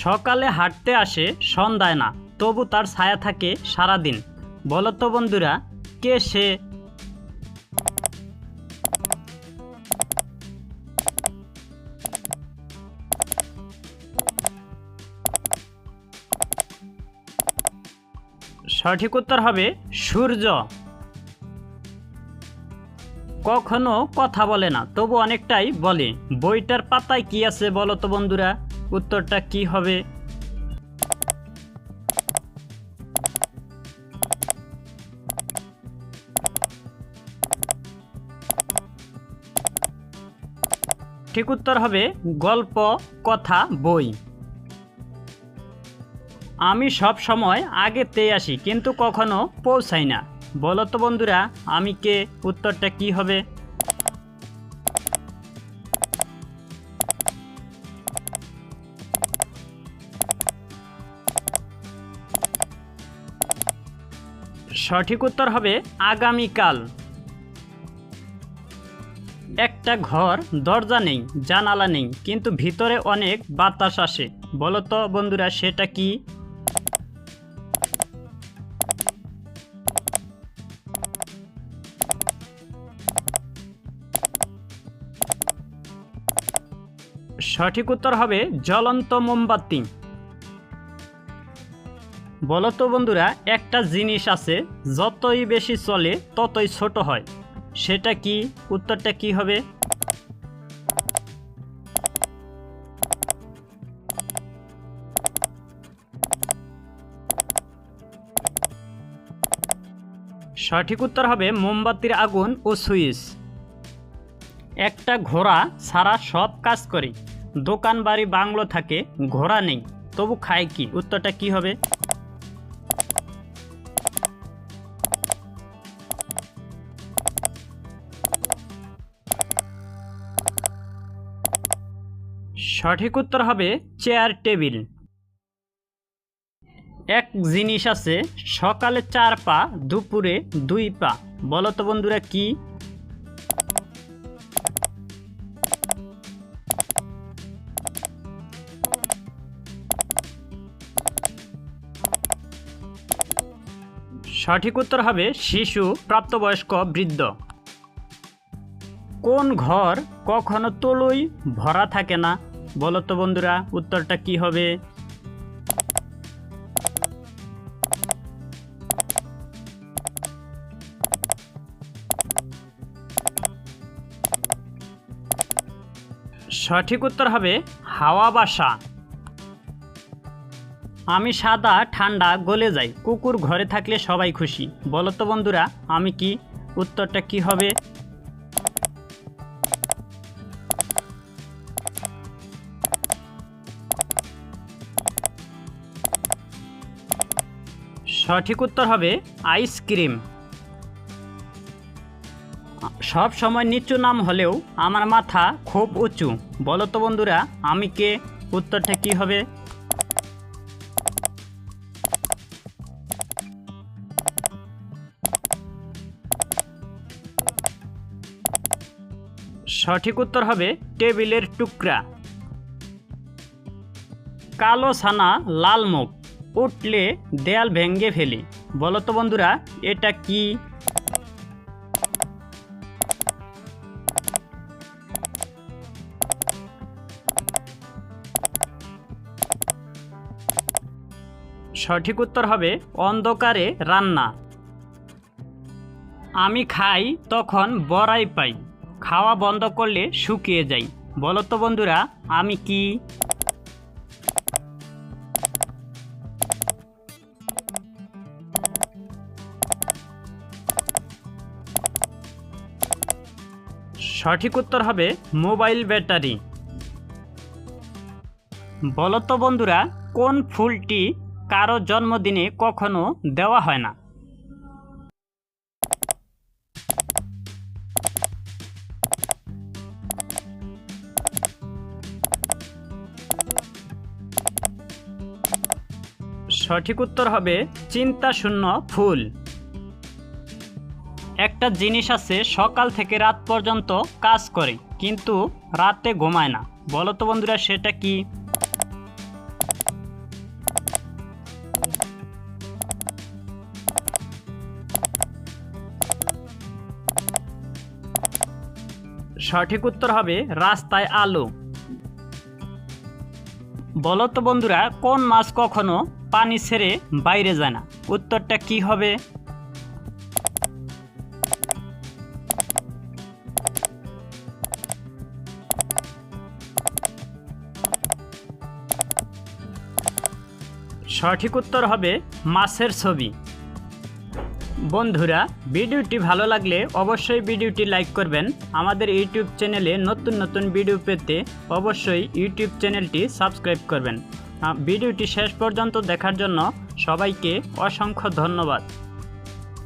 সকালে হাঁটতে আসে, সন্ধ্যায় না, তবু তার ছায়া থাকে সারাদিন। বলো তো বন্ধুরা, কে সে? সঠিক উত্তর হবে সূর্য। কখনো কথা বলে না, তবু অনেকটাই বলে। বইটার পাতায় কি আছে বলো তো বন্ধুরা? উত্তরটা কি হবে? ঠিক উত্তর হবে গল্প, কথা, বই। আমি সব সময় আগেতেই আসি, কিন্তু কখনো পৌঁছাই না। বলো তো বন্ধুরা, আমি কে? উত্তরটা কি হবে? সঠিক উত্তর হবে আগামীকাল। একটা ঘর, দরজা নেই, জানালা নেই, কিন্তু ভিতরে অনেক বাতাস আসে। বলো তো বন্ধুরা, সেটা কি? সঠিক উত্তর হবে জ্বলন্ত মোমবাতি। বলো তো বন্ধুরা, একটা জিনিস আছে, যতই বেশি চলে, ততই ছোট হয়। সেটা কি? উত্তরটা কি হবে? সঠিক উত্তর হবে মোমবাতির আগুন ও সুইচ। একটা ঘোড়া সারা সব কাজ করে। দোকান, বাড়ি, বাংলো থাকে, ঘোড়া নেই, তবু খায় কি? উত্তরটা কি হবে? সঠিক উত্তর হবে চেয়ার টেবিল। এক জিনিস আছে, সকালে চার পা, দুপুরে দুই পা। বলো তো বন্ধুরা কি? সঠিক উত্তর হবে শিশু, প্রাপ্তবয়স্ক, বৃদ্ধ। কোন ঘর কখনো তলুই ভরা থাকে না? বলো তো বন্ধুরা, উত্তরটা কি হবে? সঠিক উত্তর হবে হাওয়া বাসা। আমি সাদা, ঠান্ডা, গলে যাই। কুকুর ঘরে থাকলে সবাই খুশি। বলো তো বন্ধুরা, আমি কি? উত্তরটা কি হবে? সঠিক উত্তর হবে আইসক্রিম সব সময় নিচু নাম হলেও আমার মাথা খুব উঁচু। বলো তো বন্ধুরা, আমি কে? উত্তরটা কি হবে? সঠিক উত্তর হবে টেবিলের টুকরা। কালো ছানা, লাল মুখ। উঠলে দেয়াল ভেঙ্গে ফেলি। বলো তো বন্ধুরা, এটা কি? সঠিক উত্তর হবে অন্ধকারে রান্না। আমি খাই, তখন বড়াই পাই। খাওয়া বন্ধ করলে শুকিয়ে যাই। বলো তো বন্ধুরা, আমি কি? সঠিক উত্তর হবে মোবাইল ব্যাটারি। বলো তো বন্ধুরা, কোন ফুলটি কারও জন্মদিনে কখনো দেওয়া হয় না? সঠিক উত্তর হবে চিন্তা শূন্য ফুল। একটা জিনিস আছে, সকাল থেকে রাত পর্যন্ত কাজ করে, কিন্তু রাতে ঘুমায় না। বলো তো বন্ধুরা, সেটা কি? সঠিক উত্তর হবে রাস্তায় আলো। বলতো বন্ধুরা, কোন মাছ কখনো পানি ছেড়ে বাইরে যায় না? উত্তরটা কি হবে? সঠিক উত্তর হবে মাছের ছবি। বন্ধুরা, ভিডিওটি ভালো লাগলে অবশ্যই ভিডিওটি লাইক করবেন। আমাদের ইউটিউব চ্যানেলে নতুন নতুন ভিডিও পেতে অবশ্যই ইউটিউব চ্যানেলটি সাবস্ক্রাইব করবেন। ভিডিওটি শেষ পর্যন্ত দেখার জন্য সবাইকে অসংখ্য ধন্যবাদ।